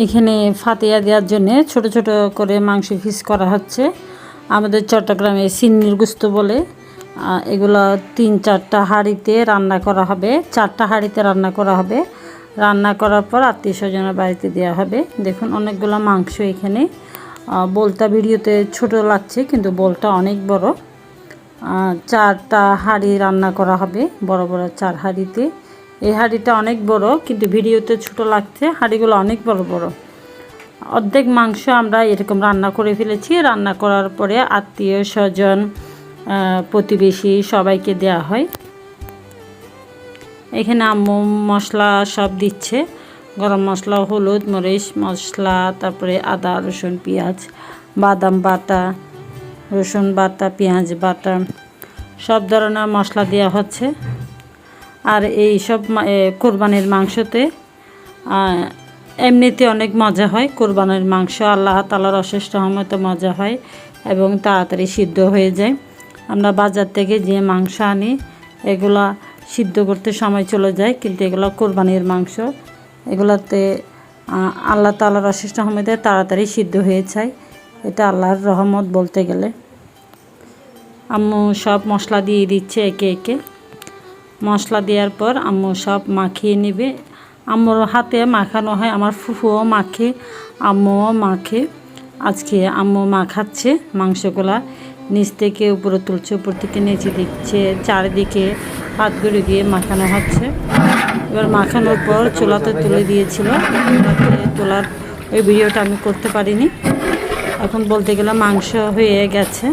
এখানে ফাতিয়া দেওয়ার জন্য ছোট ছোট করে মাংস ফিস করা হচ্ছে। আমাদের চট্টগ্রামে সিন্নির গুস্ত বলে। এগুলো তিন চারটা হাঁড়িতে রান্না করা হবে। চারটা হাঁড়িতে রান্না করা হবে। রান্না করার পর আত্মীয় স্বজনের বাড়িতে দেওয়া হবে। দেখুন, অনেকগুলো মাংস এখানে। বোলটা ভিডিওতে ছোট লাগছে, কিন্তু বোলটা অনেক বড়। চারটা হাঁড়ি রান্না করা হবে, বড় বড় চার হাঁড়িতে। এই হাঁড়িটা অনেক বড়, কিন্তু ভিডিওতে ছোট লাগছে। হাঁড়িগুলো অনেক বড় বড়। অর্ধেক মাংস আমরা এরকম রান্না করে ফেলেছি। রান্না করার পরে আত্মীয় স্বজন প্রতিবেশী সবাইকে দেওয়া হয়। এখানে আম্মু মশলা সব দিচ্ছে। গরম মশলা, হলুদ, মরিচ মশলা, তারপরে আদা, রসুন, পেঁয়াজ, বাদাম বাটা, রসুন বাটা, পেঁয়াজ বাটা, সব ধরনের মশলা দেওয়া হচ্ছে। আর এই সব কোরবানির মাংসতে এমনিতে অনেক মজা হয় কোরবানির মাংস। আল্লাহ তালার অশেষ রহমতে মজা হয় এবং তাড়াতাড়ি সিদ্ধ হয়ে যায়। আমরা বাজার থেকে যে মাংস আনি, এগুলা সিদ্ধ করতে সময় চলে যায়, কিন্তু এগুলো কোরবানির মাংস, এগুলাতে আল্লাহ তালার অশেষ রহমতে তাড়াতাড়ি সিদ্ধ হয়ে যায়। এটা আল্লাহর রহমত বলতে গেলে। আম্মু সব মশলা দিয়ে দিচ্ছে একে একে। মশলা দেওয়ার পর আম্মু সব মাখিয়ে নেবে। আম্মুর হাতে মাখানো হয়, আমার ফুফুও মাখে, আম্মুও মাখে। আজকে আম্মু মাখাচ্ছে মাংসগুলা। নিচ থেকে উপরে তুলছে, উপর থেকে নিচে দিচ্ছে, চারিদিকে হাতগুলো দিয়ে মাখানো হচ্ছে। এবার মাখানোর পর চুলাতে তুলে দিয়েছিল। তোলার ওই ভিডিওটা আমি করতে পারিনি। এখন বলতে গেলে মাংস হয়ে গেছে।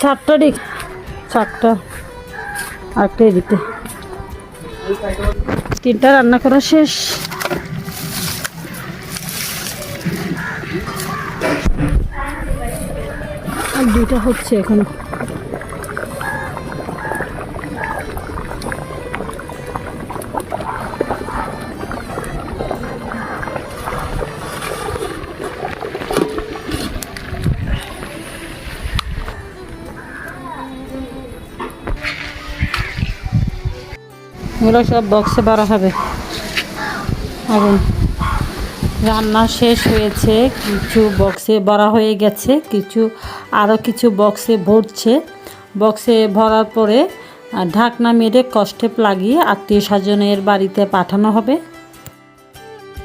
চারটা দিক চারটা। আরেকটা এদিকে। তিনটা রান্না করা শেষ। আর দুইটা হচ্ছে এখনও। এগুলো সব বক্সে ভরা হবে। এখন রান্না শেষ হয়েছে, কিছু বক্সে ভরা হয়ে গেছে, কিছু আরও কিছু বক্সে ভরছে। বক্সে ভরার পরে ঢাকনা মেরে কষ্টে লাগিয়ে আত্মীয় স্বজনের বাড়িতে পাঠানো হবে।